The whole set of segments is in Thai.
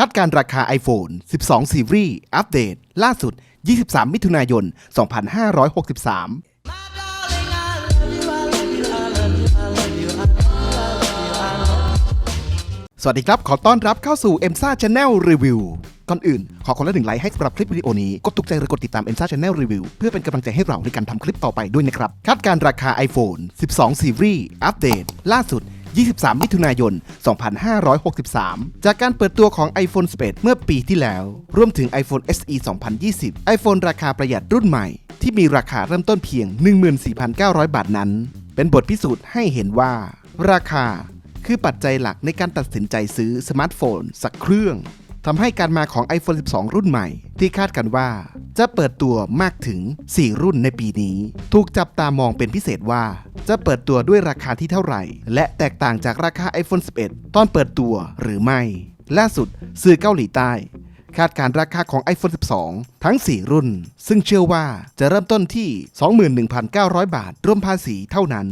คาดการราคา iPhone 12 Series อัปเดต ล่าสุด 23 มิถุนายน 2563สวัสดีครับ ขอต้อนรับเข้าสู่ e m s a Channel Review ก่อนอื่น ขอคนละหนึ่งไลค์ให้สำหรับคลิปวิดีโอนี้ กดถูกใจหรือกดติดตาม e m s a Channel Review เพื่อเป็นกำลังใจให้เราในการทำคลิปต่อไปด้วยนะครับ คาดการราคา iPhone 12 Series อัปเดต ล่าสุด 23 มิถุนายน 2563 จากการเปิดตัวของ iPhone 11 เมื่อปีที่แล้ว รวมถึง iPhone SE 2020 iPhone ราคาประหยัดรุ่นใหม่ ที่มีราคาเริ่มต้นเพียง 14,900 บาทนั้น เป็นบทพิสูจน์ให้เห็นว่า ราคาคือปัจจัยหลักในการตัดสินใจซื้อสมาร์ทโฟน สักเครื่องทำให้การมาของ iPhone 12 รุ่นใหม่ ที่คาดกันว่า จะเปิดตัวมากถึง 4 รุ่นในปีนี้ ถูกจับตามองเป็นพิเศษว่า จะเปิดตัวด้วยราคาที่เท่าไหร่ และแตกต่างจากราคา iPhone 11 ตอนเปิดตัวหรือไม่ ล่าสุดสื่อเกาหลีใต้ คาดการราคาของ iPhone 12 ทั้ง 4 รุ่น ซึ่งเชื่อว่าจะเริ่มต้นที่ 21,900 บาท รวมภาษีเท่านั้น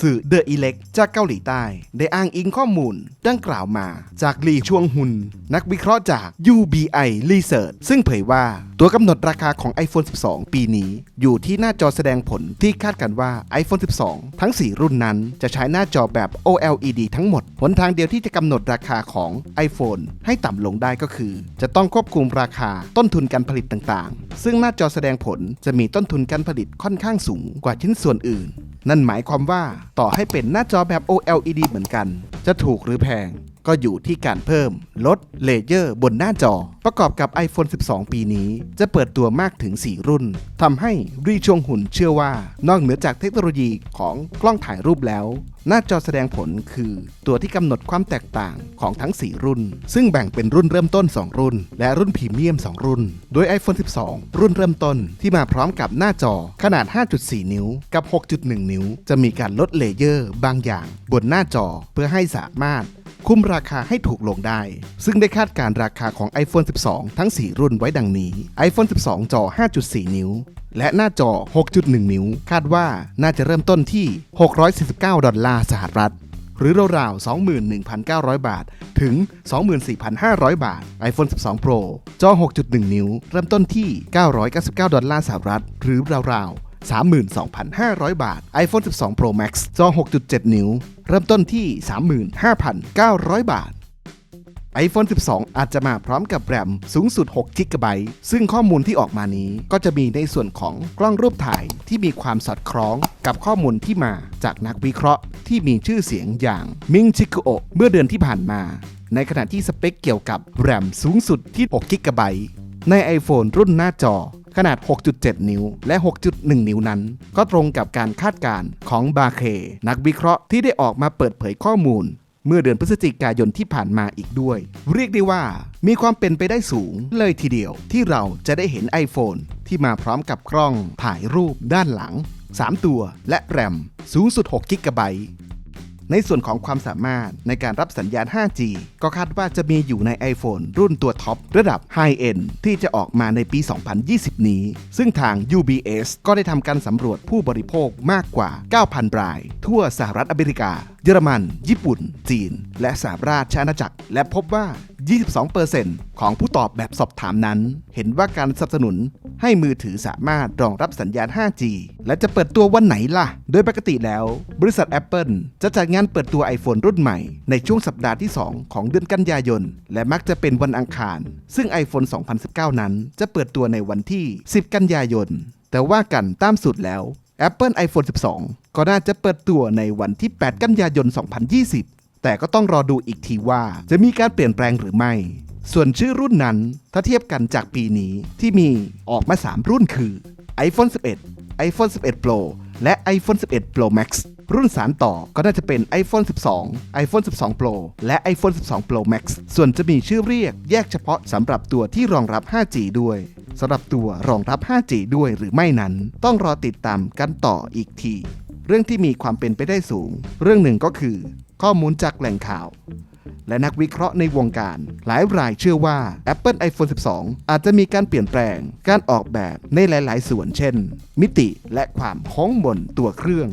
สื่อ The Elect จากเกาหลีใต้ ได้อ้างอิงข้อมูล ดังกล่าวมาจากลีชวงฮุน นักวิเคราะห์จาก UBI Research ซึ่งเผยว่าตัวกำหนดราคาของ iPhone 12 ปีนี้ อยู่ที่หน้าจอแสดงผลที่คาดกันว่า iPhone 12 ทั้ง 4 รุ่นนั้นจะใช้หน้าจอแบบ OLED ทั้งหมด หนทางเดียวที่จะกำหนดราคาของ iPhone ให้ต่ำลงได้ก็คือ จะต้องควบคุมราคาต้นทุนการผลิตต่างๆ ซึ่งหน้าจอแสดงผลจะมีต้นทุนการผลิตค่อนข้างสูงกว่าชิ้นส่วนอื่น นั่นหมายความว่าต่อให้เป็นหน้าจอแบบ OLED เหมือนกัน จะถูกหรือแพง ก็อยู่ที่การเพิ่มลดเลเยอร์บนหน้าจอ ประกอบกับ iPhone 12 ปีนี้ จะเปิดตัวมากถึง 4 รุ่นทำให้รีชวงหุ่นเชื่อว่า นอกเหนือจากเทคโนโลยีของกล้องถ่ายรูปแล้ว หน้าจอแสดงผลคือตัวที่กำหนดความแตกต่างของทั้ง 4 รุ่น ซึ่งแบ่งเป็นรุ่นเริ่มต้น 2 รุ่น และรุ่นพรีเมียม 2 รุ่น โดย iPhone 12 รุ่นเริ่มต้นที่มาพร้อมกับหน้าจอขนาด 5.4 นิ้ว กับ 6.1 นิ้ว จะมีการลดเลเยอร์บางอย่างบนหน้าจอเพื่อให้สามารถ คุมราคาให้ถูกลงได้ ซึ่งได้คาดการราคาของ iPhone 12 ทั้ง 4 รุ่นไว้ดังนี้ iPhone 12 จอ 5.4 นิ้ว และหน้าจอ 6.1 นิ้ว คาดว่าน่าจะเริ่มต้นที่ 649 ดอลลาร์สหรัฐหรือราวๆ 21,900 บาท ถึง 24,500 บาท iPhone 12 Pro จอ 6.1 นิ้ว เริ่มต้นที่ 999 ดอลลาร์สหรัฐ หรือราวๆ 32,500 บาท iPhone 12 Pro Max จอ 6.7 นิ้ว เริ่มต้นที่ 35,900 บาท iPhone 12 อาจจะมาพร้อมกับแรมสูงสุด6 g b ซึ่งข้อมูลที่ออกมานี้ก็จะมีในส่วนของกล้องรูปถ่ายที่มีความสอดคล้องกับข้อมูลที่มาจากนักวิเคราะห์ที่มีชื่อเสียงอย่างมิงชิคุโอะเมื่อเดือนที่ผ่านมา ในขณะที่สเปคเกี่ยวกับแรมสูงสุดที่6 g b ใน iPhone รุ่นหน้าจอ ขนาด 6.7 นิ้ว และ 6.1 นิ้วนั้น ก็ตรงกับการคาดการณ์ของบาเค นักวิเคราะห์ที่ได้ออกมาเปิดเผยข้อมูล เมื่อเดือนพฤศจิกายนที่ผ่านมาอีกด้วย เรียกได้ว่า มีความเป็นไปได้สูงเลยทีเดียว ที่เราจะได้เห็น iPhone ที่มาพร้อมกับกล้องถ่ายรูปด้านหลัง 3 ตัวและแรมสูงสุด6 g b ในส่วนของความสามารถในการรับสัญญาณ 5G ก็คาดว่าจะมีอยู่ใน iPhone รุ่นตัวท็อประดับ High End ที่จะออกมาในปี 2020 นี้ ซึ่งทาง UBS ก็ได้ทำการสำรวจผู้บริโภคมากกว่า 9,000 ราย ทั่วสหรัฐอเมริกา เยอรมัน ญี่ปุ่น จีน และสหราชอาณาจักร และพบว่า 22%ของผู้ตอบแบบสอบถามนั้น เห็นว่าการสนับสนุนให้มือถือสามารถรองรับสัญญาณ 5G และจะเปิดตัววันไหนล่ะ โดยปกติแล้ว บริษัท Apple จะจัดงานเปิดตัว iPhone รุ่นใหม่ ในช่วงสัปดาห์ที่ 2 ของเดือนกันยายน และมักจะเป็นวันอังคาร ซึ่ง iPhone 2019 นั้น จะเปิดตัวในวันที่ 10 กันยายน แต่ว่ากันตามสุดแล้ว Apple iPhone 12 ก็น่าจะเปิดตัวในวันที่ 8 กันยายน 2020 แต่ก็ต้องรอดูอีกทีว่า จะมีการเปลี่ยนแปลงหรือไม่ ส่วนชื่อรุ่นนั้นถ้าเทียบกันจากปีนี้ที่มีออกมา 3 รุ่นคือ iPhone 11 iPhone 11 Pro และ iPhone 11 Pro Max รุ่นสารต่อก็น่าจะเป็น iPhone 12 iPhone 12 Pro และ iPhone 12 Pro Max ส่วนจะมีชื่อเรียกแยกเฉพาะสำหรับตัวที่รองรับ 5G ด้วยสำหรับตัวรองรับ 5G ด้วยหรือไม่นั้น ต้องรอติดตามกันต่ออีกที เรื่องที่มีความเป็นไปได้สูง เรื่องหนึ่งก็คือ ข้อมูลจากแหล่งข่าว และนักวิเคราะห์ในวงการ หลายรายเชื่อว่า Apple iPhone 12 อาจจะมีการเปลี่ยนแปลง การออกแบบในหลาย ๆ ส่วน เช่น มิติและความโค้งบนตัวเครื่อง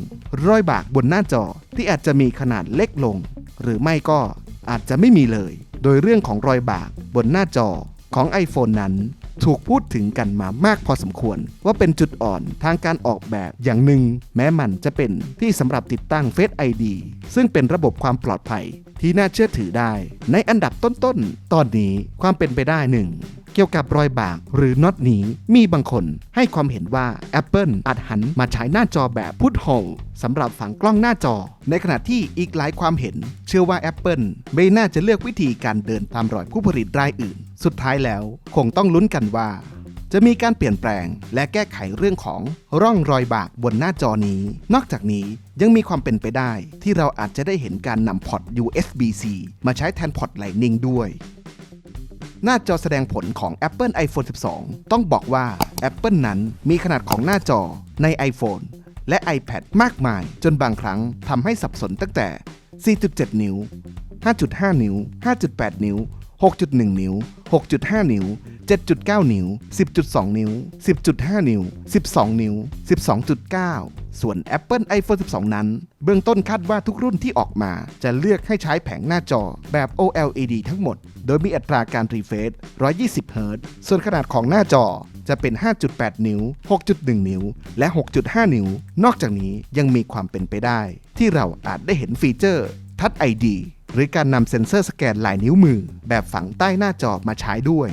รอยบากบนหน้าจอที่อาจจะมีขนาดเล็กลง หรือไม่ก็อาจจะไม่มีเลย โดยเรื่องของรอยบากบนหน้าจอของ iPhone นั้น ถูกพูดถึงกันมามากพอสมควร ว่าเป็นจุดอ่อนทางการออกแบบอย่างหนึ่ง แม้มันจะเป็นที่สำหรับติดตั้ง Face ID ซึ่งเป็นระบบความปลอดภัยที่น่าเชื่อถือได้ ในอันดับต้นๆตอนนี้ความเป็นไปได้หนึ่งเกี่ยวกับรอยบากหรือน็อตนี้มีบางคนให้ความเห็นว่า Apple อาจหันมาใช้หน้าจอแบบพุทโฮสำหรับฝังกล้องหน้าจอ ในขณะที่อีกหลายความเห็น เชื่อว่า Apple ไม่น่าจะเลือกวิธีการเดินตามรอยผู้ผลิตรายอื่น สุดท้ายแล้วคงต้องลุ้นกันว่า จะมีการเปลี่ยนแปลงและแก้ไขเรื่องของร่องรอยบากบนหน้าจอนี้ นอกจากนี้ยังมีความเป็นไปได้ที่เราอาจจะได้เห็นการนำพอร์ต USB-C มาใช้แทนพอร์ต Lightning ด้วยหน้าจอแสดงผลของ Apple iPhone 12 ต้องบอกว่า Apple นั้นมีขนาดของหน้าจอใน iPhone และ iPad มากมาย จนบางครั้งทำให้สับสนตั้งแต่ 4.7 นิ้ว 5.5 นิ้ว 5.8 นิ้ว 6.1 นิ้ว 6.5 นิ้ว 7.9 นิ้ว 10.2 นิ้ว 10.5 นิ้ว 12 นิ้ว 12.9 ส่วน Apple iPhone 12 นั้น เบื้องต้นคาดว่าทุกรุ่นที่ออกมาจะเลือกให้ใช้แผงหน้าจอแบบ OLED ทั้งหมด โดยมีอัตราการรีเฟรช120เฮิรตซ์ส่วนขนาดของหน้าจอจะเป็น 5.8 นิ้ว 6.1 นิ้ว และ 6.5 นิ้ว นอกจากนี้ยังมีความเป็นไปได้ ที่เราอาจได้เห็นฟีเจอร์ Touch ID หรือการนำเซ็นเซอร์สแกนลายนิ้วมือ แบบฝังใต้หน้าจอมาใช้ด้วย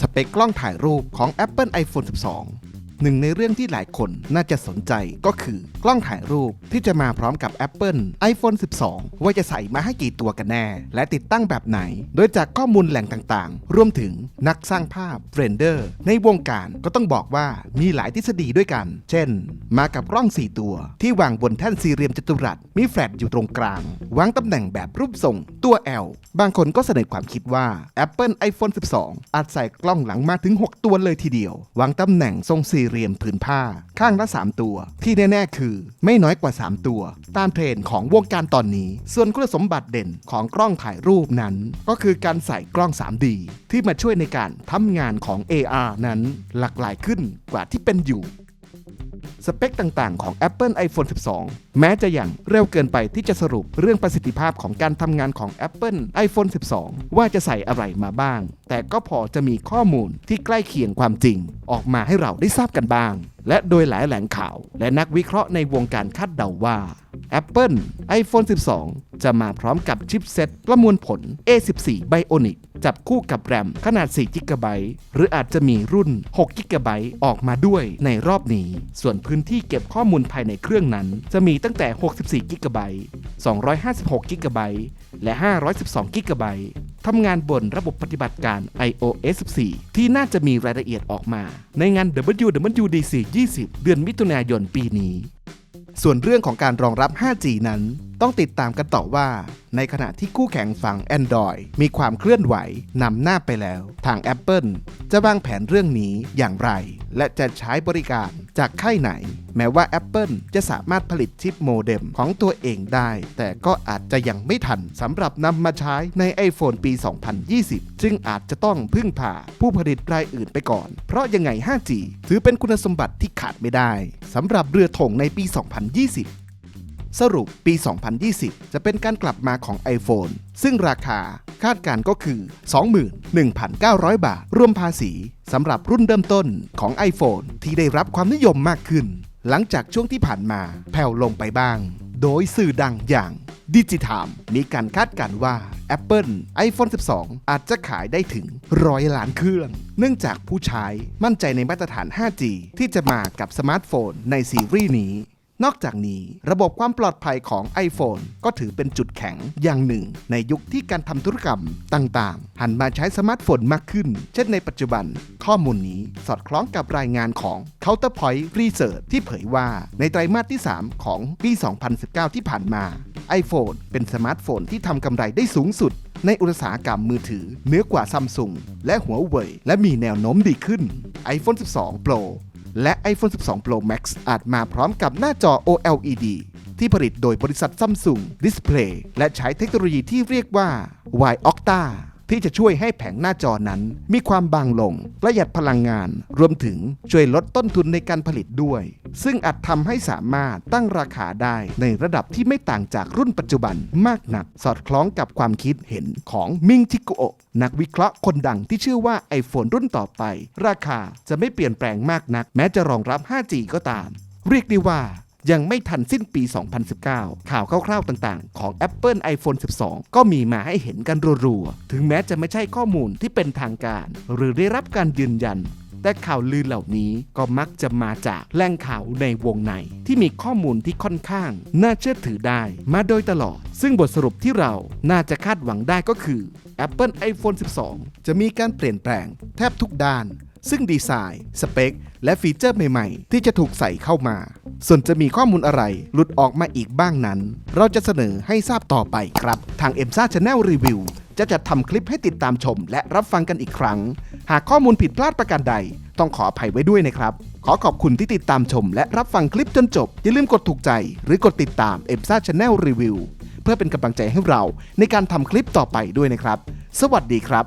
สเปคกล้องถ่ายรูปของ Apple iPhone 12 หนึ่งในเรื่องที่หลายคนน่าจะสนใจก็คือกล้องถ่ายรูปที่จะมาพร้อมกับ Apple iPhone 12 ว่าจะใส่มาให้กี่ตัวกันแน่ และติดตั้งแบบไหน โดยจากข้อมูลแหล่งต่างๆ รวมถึงนักสร้างภาพเฟรนเดอร์ในวงการก็ต้องบอกว่ามีหลายทฤษฎีด้วยกัน เช่น มากับกล้อง 4 ตัว ที่วางบนแท่นสี่เหลี่ยมจัตุรัส มีแฟลชอยู่ตรงกลาง วางตำแหน่งแบบรูปทรงตัว L บางคนก็เสนอความคิดว่า Apple iPhone 12 อาจใส่กล้องหลังมาถึง 6 ตัวเลยทีเดียว วางตำแหน่งทรงสี่เรียมผืนผ้าข้างละ 3 ตัว ที่แน่ๆคือ ไม่น้อยกว่า 3 ตัว ตามเทรนด์ของวงการตอนนี้ ส่วนคุณสมบัติเด่นของกล้องถ่ายรูปนั้น ก็คือการใส่กล้อง 3D ที่มาช่วยในการทำงานของ AR นั้นหลากหลายขึ้นกว่าที่เป็นอยู่ สเปคต่างๆ ของ Apple iPhone 12 แม้จะยังเร็วเกินไปที่จะสรุปเรื่องประสิทธิภาพของการทำงานของ Apple iPhone 12 ว่าจะใส่อะไรมาบ้าง แต่ก็พอจะมีข้อมูลที่ใกล้เคียงความจริง ออกมาให้เราได้ทราบกันบ้าง และโดยหลายแหล่งข่าว และนักวิเคราะห์ในวงการคาดเดาว่า Apple iPhone 12 จะมาพร้อมกับชิปเซ็ตประมวลผล A14 Bionic จับคู่กับแรมขนาด 4 g b หรืออาจจะมีรุ่น 6 g b ออกมาด้วยในรอบนี้ ส่วนพื้นที่เก็บข้อมูลภายในเครื่องนั้น จะมีตั้งแต่ 64 g b 256 g b และ 512 g b ทำงานบนระบบปฏิบัติการ iOS 14 ที่น่าจะมีรายละเอียดออกมา ในงาน WWDC 20 เดือนมิถุนายนปีนี้ ส่วนเรื่องของการรองรับ 5G นั้น ต้องติดตามกันต่อว่า ในขณะที่คู่แข่งฝั่ง Android มีความเคลื่อนไหวนำหน้าไปแล้ว ทาง Apple จะวางแผนเรื่องนี้อย่างไร และจะใช้บริการจากค่ายไหน แม้ว่า Apple จะสามารถผลิตชิปโมเด็มของตัวเองได้ แต่ก็อาจจะยังไม่ทันสำหรับนำมาใช้ใน iPhone ปี 2020ซึ่งอาจจะต้องพึ่งพาผู้ผลิตรายอื่นไปก่อน เพราะยังไง 5G ถือเป็นคุณสมบัติที่ขาดไม่ได้ สำหรับเรือธงในปี 2020 สรุปปี 2020 จะเป็นการกลับมาของ iPhone ซึ่งราคาคาดการก็คือ 21,900 บาท รวมภาษีสำหรับรุ่นเริ่มต้นของ iPhone ที่ได้รับความนิยมมากขึ้น หลังจากช่วงที่ผ่านมาแผ่วลงไปบ้าง โดยสื่อดังอย่าง ดิจิทามมีการคาดการณ์ว่า Apple iPhone 12 อาจจะขายได้ถึงร้อยล้านเครื่อง เนื่องจากผู้ใช้มั่นใจในมาตรฐาน 5G ที่จะมากับสมาร์ทโฟนในซีรีส์นี้ นอกจากนี้ ระบบความปลอดภัยของ iPhone ก็ถือเป็นจุดแข็งอย่างหนึ่ง ในยุคที่การทำธุรกรรมต่างๆ หันมาใช้สมาร์ทโฟนมากขึ้น เช่นในปัจจุบัน ข้อมูลนี้สอดคล้องกับรายงานของ Counterpoint Research ที่เผยว่าในไตรมาสที่ 3 ของปี 2019 ที่ผ่านมา iPhone เป็นสมาร์ทโฟนที่ทำกำไรได้สูงสุด ในอุตสาหกรรมมือถือเหนือกว่าซัมซุงและหัวเว่ยและมีแนวโน้มดีขึ้น iPhone 12 Pro และ iPhone 12 Pro Max อาจมาพร้อมกับหน้าจอ OLED ที่ผลิตโดยบริษัทซัมซุง Display และใช้เทคโนโลยีที่เรียกว่า Y Octa ที่จะช่วยให้แผงหน้าจอนั้น มีความบางลง ประหยัดพลังงาน รวมถึงช่วยลดต้นทุนในการผลิตด้วย ซึ่งอาจทำให้สามารถตั้งราคาได้ในระดับที่ไม่ต่างจากรุ่นปัจจุบันมากนัก สอดคล้องกับความคิดเห็นของมิงทิโกโอะนักวิเคราะห์คนดังที่เชื่อว่า iPhone รุ่นต่อไป ราคาจะไม่เปลี่ยนแปลงมากนัก แม้จะรองรับ 5G ก็ตาม เรียกได้ว่า ยังไม่ทันสิ้นปี 2019 ข่าวคร่าวๆต่างๆ ของ Apple iPhone 12 ก็มีมาให้เห็นกันรัวๆ ถึงแม้จะไม่ใช่ข้อมูลที่เป็นทางการ หรือได้รับการยืนยันแต่ข่าวลือเหล่านี้ก็มักจะมาจากแหล่งข่าวในวงใน ที่มีข้อมูลที่ค่อนข้าง น่าเชื่อถือได้มาโดยตลอด ซึ่งบทสรุปที่เราน่าจะคาดหวังได้ก็คือ Apple iPhone 12 จะมีการเปลี่ยนแปลงแทบทุกด้าน ซึ่งดีไซน์ สเปค และฟีเจอร์ใหม่ๆ ที่จะถูกใส่เข้ามา ส่วนจะมีข้อมูลอะไรหลุดออกมาอีกบ้างนั้น เราจะเสนอให้ทราบต่อไปครับ ทาง e m s a Channel Review จะจัดทำคลิปให้ติดตามชม และรับฟังกันอีกครั้ง หากข้อมูลผิดพลาดประการใด ต้องขออภัยไว้ด้วยนะครับ ขอขอบคุณที่ติดตามชม และรับฟังคลิปจนจบ อย่าลืมกดถูกใจ หรือกดติดตาม e m s a Channel Review เพื่อเป็นกำลังใจให้เราในการทำคลิปต่อไปด้วยนะครับ สวัสดีครับ